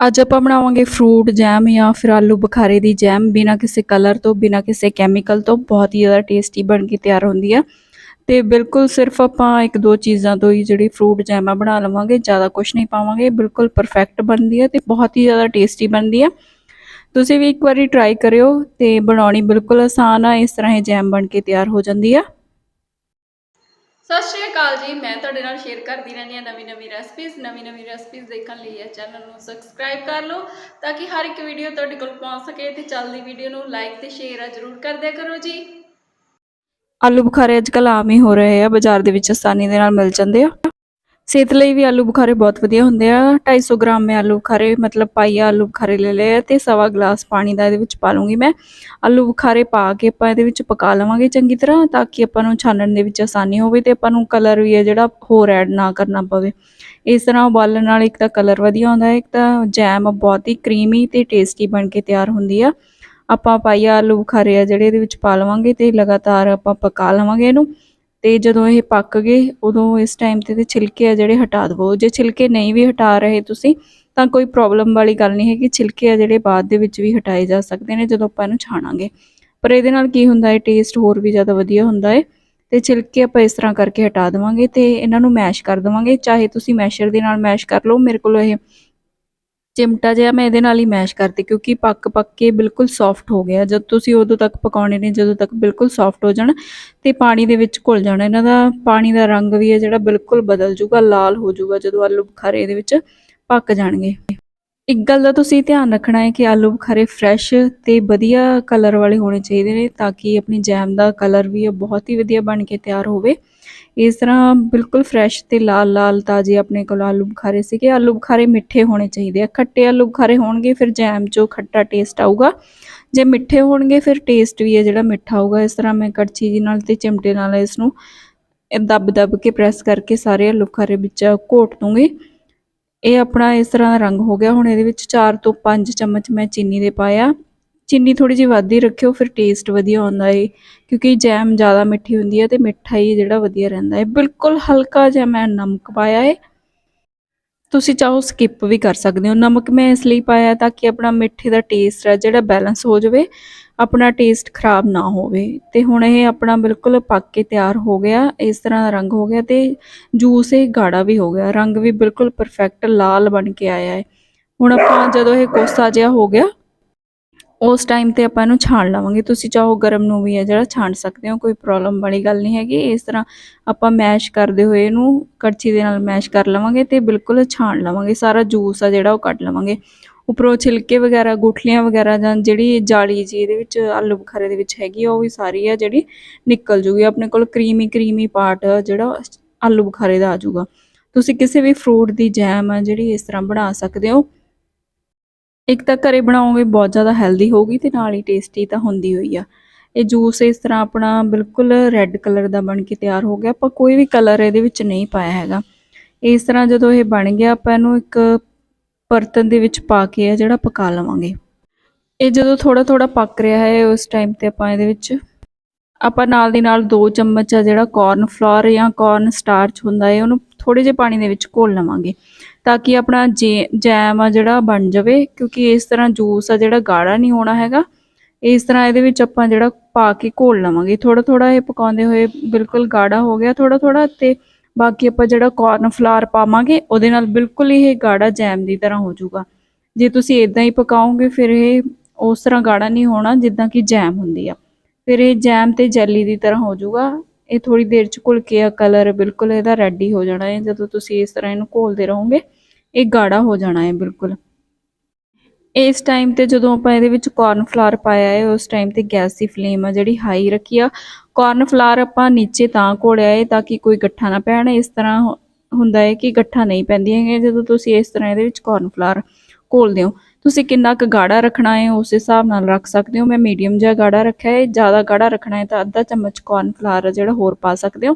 ਅੱਜ ਆਪਾਂ ਬਣਾਵਾਂਗੇ ਫਰੂਟ ਜੈਮ ਜਾਂ ਫਿਰ ਆਲੂ ਬੁਖਾਰੇ ਦੀ ਜੈਮ ਬਿਨਾਂ ਕਿਸੇ ਕਲਰ ਤੋਂ, ਬਿਨਾਂ ਕਿਸੇ ਕੈਮੀਕਲ ਤੋਂ, ਬਹੁਤ ਹੀ ਜ਼ਿਆਦਾ ਟੇਸਟੀ ਬਣ ਕੇ ਤਿਆਰ ਹੁੰਦੀ ਆ। ਤੇ ਬਿਲਕੁਲ ਸਿਰਫ ਆਪਾਂ ਇੱਕ ਦੋ ਚੀਜ਼ਾਂ ਤੋਂ ਹੀ ਜਿਹੜੀ ਫਰੂਟ ਜੈਮ ਆ ਬਣਾ ਲਵਾਂਗੇ, ਜ਼ਿਆਦਾ ਕੁਝ ਨਹੀਂ ਪਾਵਾਂਗੇ, ਬਿਲਕੁਲ ਪਰਫੈਕਟ ਬਣਦੀ ਹੈ ਤੇ ਬਹੁਤ ਹੀ ਜ਼ਿਆਦਾ ਟੇਸਟੀ ਬਣਦੀ ਆ। ਤੁਸੀਂ ਵੀ ਇੱਕ ਵਾਰੀ ਟਰਾਈ ਕਰਿਓ ਤੇ ਬਣਾਉਣੀ ਬਿਲਕੁਲ ਆਸਾਨ ਆ, ਇਸ ਤਰ੍ਹਾਂ ਇਹ ਜੈਮ ਬਣ ਕੇ ਤਿਆਰ ਹੋ ਜਾਂਦੀ ਆ। ਸਤਿ ਸ਼੍ਰੀ ਅਕਾਲ ਜੀ, ਮੈਂ ਤੁਹਾਡੇ ਨਾਲ ਸ਼ੇਅਰ ਕਰਦੀ ਰਹਿੰਦੀ ਹਾਂ ਨਵੀਂ ਨਵੀਂ ਰੈਸਪੀਜ਼ ਨਵੀਂ ਨਵੀਂ ਰੈਸਪੀਜ਼ ਦੇਖਣ ਲਈ ਇਹ ਚੈਨਲ ਨੂੰ ਸਬਸਕ੍ਰਾਈਬ ਕਰ ਲਓ ਤਾਂ ਕਿ ਹਰ ਇੱਕ ਵੀਡੀਓ ਤੁਹਾਡੇ ਕੋਲ ਪਹੁੰਚ ਸਕੇ ਤੇ ਚੱਲਦੀ ਵੀਡੀਓ ਨੂੰ ਲਾਈਕ ਤੇ ਸ਼ੇਅਰ ਜ਼ਰੂਰ ਕਰ ਦਿਆ ਕਰੋ ਜੀ। ਆਲੂ ਬੁਖਾਰੇ ਅੱਜ ਅੱਜਕੱਲ ਆਮ ਹੀ ਹੋ ਰਹੇ ਆ, ਬਾਜ਼ਾਰ ਦੇ ਵਿੱਚ ਆਸਾਨੀ ਦੇ ਨਾਲ ਮਿਲ ਜਾਂਦੇ ਆ। ਸਿਹਤ ਲਈ ਵੀ ਆਲੂ ਬੁਖਾਰੇ ਬਹੁਤ ਵਧੀਆ ਹੁੰਦੇ ਆ। 250 ਗ੍ਰਾਮ ਮੈਂ ਆਲੂ ਬੁਖਾਰੇ, ਮਤਲਬ ਪਾਈਆ ਆਲੂ ਬੁਖਾਰੇ ਲੈ ਲਏ ਆ ਤੇ ਸਵਾ ਗਲਾਸ ਪਾਣੀ ਦਾ ਇਹਦੇ ਵਿੱਚ ਪਾ ਲੂੰਗੀ ਮੈਂ। ਆਲੂ ਬੁਖਾਰੇ ਪਾ ਕੇ ਆਪਾਂ ਇਹਦੇ ਵਿੱਚ ਪਕਾ ਲਵਾਂਗੇ ਚੰਗੀ ਤਰ੍ਹਾਂ ਤਾਂ ਕਿ ਆਪਾਂ ਨੂੰ ਛਾਣਨ ਦੇ ਵਿੱਚ ਆਸਾਨੀ ਹੋਵੇ ਤੇ ਆਪਾਂ ਨੂੰ ਕਲਰ ਵੀ ਹੈ ਜਿਹੜਾ ਹੋਰ ਐਡ ਨਾ ਕਰਨਾ ਪਵੇ। ਇਸ ਤਰ੍ਹਾਂ ਉਬਾਲਣ ਨਾਲ ਇੱਕ ਤਾਂ ਕਲਰ ਵਧੀਆ ਆਉਂਦਾ ਹੈ ਇੱਕ ਤਾਂ ਜੈਮ ਬਹੁਤ ਹੀ ਕਰੀਮੀ ਤੇ ਟੇਸਟੀ ਬਣ ਕੇ ਤਿਆਰ ਹੁੰਦੀ ਆ। ਆਪਾਂ ਪਾਈਆ ਆਲੂ ਬੁਖਾਰੇ ਆ ਜਿਹੜੇ ਇਹਦੇ ਵਿੱਚ ਪਾ ਲਵਾਂਗੇ ਤੇ ਲਗਾਤਾਰ ਆਪਾਂ ਪਕਾ ਲਵਾਂਗੇ ਇਹਨੂੰ। ਤੇ ਜਦੋਂ ਇਹ ਪੱਕ ਗਏ, ਉਦੋਂ ਇਸ ਟਾਈਮ ਤੇ ਤੇ ਛਿਲਕੇ ਆ ਜਿਹੜੇ ਹਟਾ ਦਵੋ। ਜੇ ਛਿਲਕੇ ਨਹੀਂ ਵੀ ਹਟਾ ਰਹੇ ਤੁਸੀਂ, ਤਾਂ ਕੋਈ ਪ੍ਰੋਬਲਮ ਵਾਲੀ ਗੱਲ ਨਹੀਂ ਹੈਗੀ। ਛਿਲਕੇ ਆ ਜਿਹੜੇ ਬਾਅਦ ਦੇ ਵਿੱਚ ਵੀ ਹਟਾਏ ਜਾ ਸਕਦੇ ਨੇ, ਜਦੋਂ ਆਪਾਂ ਇਹਨੂੰ ਛਾਣਾਂਗੇ। ਪਰ ਇਹਦੇ ਨਾਲ ਕੀ ਹੁੰਦਾ ਹੈ? ਟੇਸਟ ਹੋਰ ਵੀ ਜ਼ਿਆਦਾ ਵਧੀਆ ਹੁੰਦਾ ਹੈ। ਤੇ ਛਿਲਕੇ ਆਪਾਂ ਇਸ ਤਰ੍ਹਾਂ ਕਰਕੇ ਹਟਾ ਦੇਵਾਂਗੇ ਤੇ ਇਹਨਾਂ ਨੂੰ ਮੈਸ਼ ਕਰ ਦੇਵਾਂਗੇ। ਚਾਹੇ ਤੁਸੀਂ ਮੈਸ਼ਰ ਦੇ ਨਾਲ ਮੈਸ਼ ਕਰ ਲਓ, ਮੇਰੇ ਕੋਲ ਇਹ ਚਿਮਟਾ ਜਿਹਾ ਮੈਂ ਇਹਦੇ ਨਾਲ ਹੀ ਮੈਸ਼ ਕਰਤੀ ਕਿਉਂਕਿ ਪੱਕ ਪੱਕ ਕੇ ਬਿਲਕੁਲ ਸੌਫਟ ਹੋ ਗਿਆ। ਜਦ ਤੁਸੀਂ ਉਦੋਂ ਤੱਕ ਪਕਾਉਣੇ ਨੇ, ਜਦੋਂ ਤੱਕ ਬਿਲਕੁਲ ਸੌਫਟ ਹੋ ਜਾਣ ਤੇ ਪਾਣੀ ਦੇ ਵਿੱਚ ਘੁਲ ਜਾਣਾ। ਇਹਨਾਂ ਦਾ ਪਾਣੀ ਦਾ ਰੰਗ ਵੀ ਹੈ ਜਿਹੜਾ ਬਿਲਕੁਲ ਬਦਲ ਜੂਗਾ ਲਾਲ ਹੋ ਜੂਗਾ ਜਦੋਂ ਆਲੂ ਬੁਖਾਰੇ ਇਹਦੇ ਵਿੱਚ ਪੱਕ ਜਾਣਗੇ। ਇੱਕ ਗੱਲ ਦਾ ਤੁਸੀਂ ਧਿਆਨ ਰੱਖਣਾ ਹੈ ਕਿ ਆਲੂ ਬੁਖਾਰੇ ਫਰੈਸ਼ ਤੇ ਵਧੀਆ ਕਲਰ ਵਾਲੇ ਹੋਣੇ ਚਾਹੀਦੇ ਨੇ ਤਾਂ ਕਿ ਆਪਣੀ ਜੈਮ ਦਾ ਕਲਰ ਵੀ ਬਹੁਤ ਹੀ ਵਧੀਆ ਬਣ ਕੇ ਤਿਆਰ ਹੋਵੇ। ਇਸ ਤਰ੍ਹਾਂ ਬਿਲਕੁਲ ਫਰੈਸ਼ ਤੇ ਲਾਲ ਲਾਲ ਤਾਜ਼ੇ ਆਪਣੇ ਕੋਲ ਆਲੂ ਬੁਖਾਰੇ ਸੀਗੇ। ਆਲੂ ਬੁਖਾਰੇ ਮਿੱਠੇ ਹੋਣੇ ਚਾਹੀਦੇ ਆ। ਖੱਟੇ ਆਲੂ ਬੁਖਾਰੇ ਹੋਣਗੇ ਫਿਰ ਜੈਮ 'ਚੋਂ ਖੱਟਾ ਟੇਸਟ ਆਊਗਾ। ਜੇ ਮਿੱਠੇ ਹੋਣਗੇ ਫਿਰ ਟੇਸਟ ਵੀ ਹੈ ਜਿਹੜਾ ਮਿੱਠਾ ਆਊਗਾ। ਇਸ ਤਰ੍ਹਾਂ ਮੈਂ ਕੜਛੀ ਜੀ ਨਾਲ ਤੇ ਚਿਮਟੇ ਨਾਲ ਇਸ ਨੂੰ ਦੱਬ ਦੱਬ ਕੇ ਪ੍ਰੈਸ ਕਰਕੇ ਸਾਰੇ ਆਲੂ ਬੁਖਾਰੇ ਵਿੱਚ ਘੋਟ ਦੂੰਗੀ। ਇਹ ਆਪਣਾ ਇਸ ਤਰ੍ਹਾਂ ਰੰਗ ਹੋ ਗਿਆ। ਹੁਣ ਇਹਦੇ ਵਿੱਚ 4 ਤੋਂ 5 ਚਮਚ ਮੈਂ ਚੀਨੀ ਦੇ ਪਾਇਆ। ਚੀਨੀ ਥੋੜੀ ਜਿਹੀ ਵੱਧ ਹੀ ਰੱਖਿਓ, ਫਿਰ ਟੇਸਟ ਵਧੀਆ ਆਉਂਦਾ ਏ, ਕਿਉਂਕਿ ਜੈਮ ਜ਼ਿਆਦਾ ਮਿੱਠੀ ਹੁੰਦੀ ਹੈ ਤੇ ਮਿੱਠਾ ਹੀ ਜਿਹੜਾ ਵਧੀਆ ਰਹਿੰਦਾ ਹੈ ਬਿਲਕੁਲ ਹਲਕਾ ਜਿਹਾ ਮੈਂ ਨਮਕ ਪਾਇਆ ਏ। ਤੁਸੀਂ ਚਾਹੋ ਸਕਿਪ ਵੀ ਕਰ ਸਕਦੇ ਹੋ। ਨਮਕ ਮੈਂ ਇਸ ਲਈ ਪਾਇਆ ਤਾਂ ਕਿ ਆਪਣਾ ਮਿੱਠੇ ਦਾ ਟੇਸਟ ਹੈ, ਜਿਹੜਾ ਬੈਲੈਂਸ ਹੋ ਜਾਵੇ, ਆਪਣਾ ਟੇਸਟ ਖਰਾਬ ਨਾ ਹੋਵੇ। ਤੇ ਹੁਣ ਇਹ ਆਪਣਾ ਬਿਲਕੁਲ ਪੱਕ ਕੇ ਤਿਆਰ ਹੋ ਗਿਆ, ਇਸ ਤਰ੍ਹਾਂ ਦਾ ਰੰਗ ਹੋ ਗਿਆ ਤੇ ਜੂਸ ਇਹ ਗਾੜਾ ਵੀ ਹੋ ਗਿਆ। ਰੰਗ ਵੀ ਬਿਲਕੁਲ ਪਰਫੈਕਟ ਲਾਲ ਬਣ ਕੇ ਆਇਆ ਹੈ ਹੁਣ ਆਪਾਂ ਜਦੋਂ ਇਹ ਕੋਸਾ ਜਿਹਾ ਹੋ ਗਿਆ ਉਸ ਟਾਈਮ ਤੇ ਆਪਾਂ ਇਹਨੂੰ ਛਾਣ ਲਵਾਂਗੇ। ਤੁਸੀਂ ਚਾਹੋ ਗਰਮ ਨੂੰ ਵੀ ਹੈ ਜਿਹੜਾ ਛਾਣ ਸਕਦੇ ਹੋ, ਕੋਈ ਪ੍ਰੋਬਲਮ ਵਾਲੀ ਗੱਲ ਨਹੀਂ ਹੈਗੀ। ਇਸ ਤਰ੍ਹਾਂ ਆਪਾਂ ਮੈਸ਼ ਕਰਦੇ ਹੋਏ ਇਹਨੂੰ ਕੜਛੀ ਦੇ ਨਾਲ ਮੈਸ਼ ਕਰ ਲਵਾਂਗੇ ਤੇ ਬਿਲਕੁਲ ਛਾਣ ਲਵਾਂਗੇ। ਸਾਰਾ ਜੂਸ ਆ ਜਿਹੜਾ ਉਹ ਕੱਢ ਲਵਾਂਗੇ। ਉੱਪਰੋਂ ਛਿਲਕੇ ਵਗੈਰਾ, ਗੁਠਲੀਆਂ ਵਗੈਰਾ ਜਾਂ ਜਿਹੜੀ ਜਾਲੀ ਜੀ ਇਹਦੇ ਵਿੱਚ ਆਲੂ ਬੁਖਾਰੇ ਦੇ ਵਿੱਚ ਹੈਗੀ ਆ, ਉਹ ਵੀ ਸਾਰੀ ਆ ਜਿਹੜੀ ਨਿਕਲ ਜੂਗੀ। ਆਪਣੇ ਕੋਲ ਕਰੀਮੀ ਕਰੀਮੀ ਪਾਰਟ ਜਿਹੜਾ ਆਲੂ ਬੁਖਾਰੇ ਦਾ ਆ ਜਾਊਗਾ ਤੁਸੀਂ ਕਿਸੇ ਵੀ ਫਰੂਟ ਦੀ ਜੈਮ ਆ ਜਿਹੜੀ ਇਸ ਤਰ੍ਹਾਂ ਬਣਾ ਸਕਦੇ ਹੋ। ਇੱਕ ਤਾਂ ਘਰੇ ਬਣਾਓਗੇ ਬਹੁਤ ਜ਼ਿਆਦਾ ਹੈਲਦੀ ਹੋਊਗੀ ਤੇ ਨਾਲ ਹੀ ਟੇਸਟੀ ਤਾਂ ਹੁੰਦੀ ਹੋਈ ਆ। ਇਹ ਜੂਸ ਇਸ ਤਰ੍ਹਾਂ ਆਪਣਾ ਬਿਲਕੁਲ ਰੈੱਡ ਕਲਰ ਦਾ ਬਣ ਕੇ ਤਿਆਰ ਹੋ ਗਿਆ। ਆਪਾਂ ਕੋਈ ਵੀ ਕਲਰ ਇਹਦੇ ਵਿੱਚ ਨਹੀਂ ਪਾਇਆ ਹੈਗਾ। ਇਸ ਤਰ੍ਹਾਂ ਜਦੋਂ ਇਹ ਬਣ ਗਿਆ, ਆਪਾਂ ਇਹਨੂੰ ਇੱਕ ਬਰਤਨ ਦੇ ਵਿੱਚ ਪਾ ਕੇ ਆ ਜਿਹੜਾ ਪਕਾ ਲਵਾਂਗੇ। ਇਹ ਜਦੋਂ ਥੋੜਾ ਥੋੜਾ ਪੱਕ ਰਿਹਾ ਹੈ, ਉਸ ਟਾਈਮ ਤੇ ਆਪਾਂ ਇਹਦੇ ਵਿੱਚ ਆਪਾਂ ਨਾਲ ਦੀ ਨਾਲ 2 ਚਮਚ ਆ ਜਿਹੜਾ ਕਾਰਨ ਫਲੋਰ ਜਾਂ ਕਾਰਨ ਸਟਾਰਚ ਹੁੰਦਾ ਹੈ, ਉਹਨੂੰ ਥੋੜੇ ਜਿਹੇ ਪਾਣੀ ਦੇ ਵਿੱਚ ਘੋਲ ਲਵਾਂਗੇ। ਤਾਂ ਕਿ ਆਪਣਾ ਜੇ ਜੈਮ ਆ ਜਿਹੜਾ ਬਣ ਜਾਵੇ, ਕਿਉਂਕਿ ਇਸ ਤਰ੍ਹਾਂ ਜੂਸ ਆ ਜਿਹੜਾ ਗਾੜਾ ਨਹੀਂ ਹੋਣਾ ਹੈਗਾ। ਇਸ ਤਰ੍ਹਾਂ ਇਹਦੇ ਵਿੱਚ ਆਪਾਂ ਜਿਹੜਾ ਪਾ ਕੇ ਘੋਲ ਲਵਾਂਗੇ। ਥੋੜਾ ਥੋੜਾ ਇਹ ਪਕਾਉਂਦੇ ਹੋਏ ਬਿਲਕੁਲ ਗਾੜਾ ਹੋ ਗਿਆ ਥੋੜਾ ਥੋੜਾ ਤੇ ਬਾਕੀ ਆਪਾਂ ਜਿਹੜਾ ਕਾਰਨ ਫਲਾਰ ਪਾਵਾਂਗੇ, ਉਹਦੇ ਨਾਲ ਬਿਲਕੁਲ ਇਹ ਗਾੜਾ ਜੈਮ ਦੀ ਤਰ੍ਹਾਂ ਹੋ ਜਾਊਗਾ। ਜੇ ਤੁਸੀਂ ਇਦਾਂ ਹੀ ਪਕਾਓਗੇ, ਫਿਰ ਇਹ ਉਸ ਤਰ੍ਹਾਂ ਗਾੜਾ ਨਹੀਂ ਹੋਣਾ ਜਿੱਦਾਂ ਕਿ ਜੈਮ ਹੁੰਦੀ ਆ। ਫਿਰ ਇਹ ਜੈਮ ਤੇ ਜੈਲੀ ਦੀ ਤਰ੍ਹਾਂ ਹੋ ਜਾਊਗਾ। ਇਹ ਥੋੜੀ ਦੇਰ ਚ ਘੁਲ ਕੇ ਆ ਕਲਰ ਬਿਲਕੁਲ ਇਹਦਾ ਰੈਡੀ ਹੋ ਜਾਣਾ ਹੈ। ਜਦੋਂ ਤੁਸੀਂ ਇਸ ਤਰ੍ਹਾਂ ਇਹਨੂੰ ਘੋਲਦੇ ਰਹੋਗੇ, ਇਹ ਗਾੜਾ ਹੋ ਜਾਣਾ ਹੈ ਬਿਲਕੁਲ। ਇਸ ਟਾਈਮ ਤੇ ਜਦੋਂ ਆਪਾਂ ਇਹਦੇ ਵਿੱਚ ਕਾਰਨ ਫਲਾਰ ਪਾਇਆ ਹੈ, ਉਸ ਟਾਈਮ ਤੇ ਗੈਸ ਦੀ ਫਲੇਮ ਆ ਜਿਹੜੀ ਹਾਈ ਰੱਖੀ ਆ। ਕਾਰਨ ਫਲਾਰ ਆਪਾਂ ਨੀਚੇ ਤਾਂ ਘੋਲਿਆ ਹੈ ਤਾਂ ਕਿ ਕੋਈ ਗੱਠਾ ਨਾ ਪੈਣ। ਇਸ ਤਰ੍ਹਾਂ ਹੁੰਦਾ ਹੈ ਕਿ ਗੱਠਾ ਨਹੀਂ ਪੈਂਦੀਆਂ ਹੈਗੀਆਂ ਜਦੋਂ ਤੁਸੀਂ ਇਸ ਤਰ੍ਹਾਂ ਇਹਦੇ ਵਿੱਚ ਕਾਰਨ ਫਲਾਰ ਘੋਲਦੇ ਹੋ। ਤੁਸੀਂ ਕਿੰਨਾ ਕੁ ਗਾੜਾ ਰੱਖਣਾ ਹੈ, ਉਸ ਹਿਸਾਬ ਨਾਲ ਰੱਖ ਸਕਦੇ ਹੋ। ਮੈਂ ਮੀਡੀਅਮ ਜਿਹਾ ਗਾੜਾ ਰੱਖਿਆ ਹੈ। ਜ਼ਿਆਦਾ ਗਾੜਾ ਰੱਖਣਾ ਹੈ ਤਾਂ ਅੱਧਾ ਚਮਚ ਕਾਰਨ ਫਲਾਰ ਜਿਹੜਾ ਹੋਰ ਪਾ ਸਕਦੇ ਹੋ।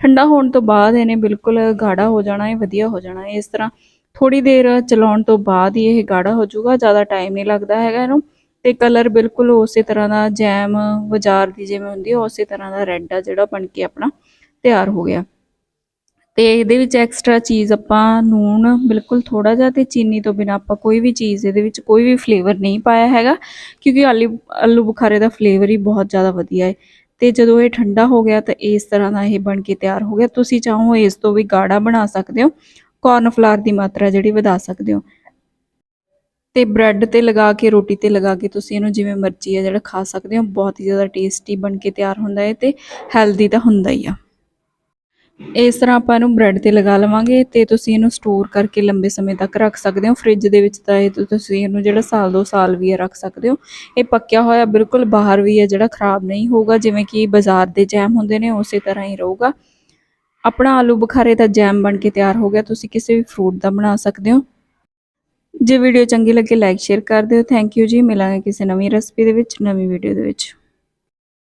ਠੰਡਾ ਹੋਣ ਤੋਂ ਬਾਅਦ ਇਹਨੇ ਬਿਲਕੁਲ ਗਾੜਾ ਹੋ ਜਾਣਾ ਹੈ, ਵਧੀਆ ਹੋ ਜਾਣਾ ਹੈ। ਇਸ ਤਰ੍ਹਾਂ ਥੋੜੀ ਦੇਰ ਚਲਾਉਣ ਤੋਂ ਬਾਅਦ ਹੀ ਇਹ ਗਾੜਾ ਹੋ ਜਾਊਗਾ। ਜ਼ਿਆਦਾ ਟਾਈਮ ਨਹੀਂ ਲੱਗਦਾ ਹੈਗਾ ਇਹਨੂੰ। ਤੇ ਕਲਰ ਬਿਲਕੁਲ ਉਸੇ ਤਰ੍ਹਾਂ ਦਾ ਜੈਮ, ਬਾਜ਼ਾਰ ਦੀ ਜਿਵੇਂ ਹੁੰਦੀ ਹੈ, ਉਸੇ ਤਰ੍ਹਾਂ ਦਾ ਰੈੱਡ ਆ ਜਿਹੜਾ ਬਣ ਕੇ ਆਪਣਾ ਤਿਆਰ ਹੋ ਗਿਆ। ਤੇ ਇਹਦੇ ਵਿੱਚ ਐਕਸਟਰਾ ਚੀਜ਼ ਆਪਾਂ ਨੂਣ ਬਿਲਕੁਲ ਥੋੜਾ ਜਿਹਾ ਤੇ ਚੀਨੀ ਤੋਂ ਬਿਨਾ ਆਪਾਂ ਕੋਈ ਵੀ ਚੀਜ਼ ਇਹਦੇ ਵਿੱਚ ਕੋਈ ਵੀ ਫਲੇਵਰ ਨਹੀਂ ਪਾਇਆ ਹੈਗਾ, ਕਿਉਂਕਿ ਆਲੂ ਆਲੂ ਬੁਖਾਰੇ ਦਾ ਫਲੇਵਰ ਹੀ ਬਹੁਤ ਜ਼ਿਆਦਾ ਵਧੀਆ ਹੈ। ਤੇ ਜਦੋਂ ਇਹ ਠੰਡਾ ਹੋ ਗਿਆ ਤਾਂ ਇਸ ਤਰ੍ਹਾਂ ਦਾ ਇਹ ਬਣ ਕੇ ਤਿਆਰ ਹੋ ਗਿਆ। ਤੁਸੀਂ ਚਾਹੋ ਇਸ ਤੋਂ ਵੀ ਗਾੜਾ ਬਣਾ ਸਕਦੇ ਹੋ ਕਾਰਨਫਲਾਰ ਦੀ ਮਾਤਰਾ ਜਿਹੜੀ ਵਧਾ ਸਕਦੇ ਹੋ। ਤੇ ਬ੍ਰੈਡ ਤੇ ਲਗਾ ਕੇ, ਰੋਟੀ ਤੇ ਲਗਾ ਕੇ ਤੁਸੀਂ ਇਹਨੂੰ ਜਿਵੇਂ ਮਰਜ਼ੀ ਆ ਜਿਹੜਾ ਖਾ ਸਕਦੇ ਹੋ, ਬਹੁਤ ਹੀ ਜ਼ਿਆਦਾ ਟੇਸਟੀ ਬਣ ਕੇ ਤਿਆਰ ਹੁੰਦਾ ਹੈ ਤੇ ਹੈਲਦੀ ਤਾਂ ਹੁੰਦਾ ਹੀ ਆ। ਇਸ ਤਰ੍ਹਾਂ ਆਪਾਂ ਇਹਨੂੰ ਬ੍ਰੈਡ ਤੇ ਲਗਾ ਲਵਾਂਗੇ ਤੇ ਤੁਸੀਂ ਇਹਨੂੰ ਸਟੋਰ ਕਰਕੇ ਲੰਬੇ ਸਮੇਂ ਤੱਕ ਰੱਖ ਸਕਦੇ ਹੋ। ਫ੍ਰਿਜ ਦੇ ਵਿੱਚ ਤਾਂ ਇਹ ਤੁਸੀਂ ਇਹਨੂੰ ਜਿਹੜਾ ਸਾਲ ਦੋ ਸਾਲ ਵੀ ਹੈ ਰੱਖ ਸਕਦੇ ਹੋ। ਇਹ ਪੱਕਿਆ ਹੋਇਆ ਬਿਲਕੁਲ ਬਾਹਰ ਵੀ ਹੈ, ਜਿਹੜਾ ਖਰਾਬ ਨਹੀਂ ਹੋਊਗਾ, ਜਿਵੇਂ ਕਿ ਬਾਜ਼ਾਰ ਦੇ ਜੈਮ ਹੁੰਦੇ ਨੇ, ਉਸੇ ਤਰ੍ਹਾਂ ਹੀ ਰਹੂਗਾ। ਆਪਣਾ ਆਲੂ ਬੁਖਾਰੇ ਦਾ ਜੈਮ ਬਣ ਕੇ ਤਿਆਰ ਹੋ ਗਿਆ, ਤੁਸੀਂ ਕਿਸੇ ਵੀ ਫਰੂਟ ਦਾ ਬਣਾ ਸਕਦੇ ਹੋ। ਜੇ ਵੀਡੀਓ ਚੰਗੀ ਲੱਗੇ ਲਾਈਕ ਸ਼ੇਅਰ ਕਰ ਦਿਓ। ਥੈਂਕ ਯੂ ਜੀ। ਮਿਲਾਂਗੇ ਕਿਸੇ ਨਵੀਂ ਰੈਸਪੀ ਦੇ ਵਿੱਚ, ਨਵੀਂ ਵੀਡੀਓ ਦੇ ਵਿੱਚ।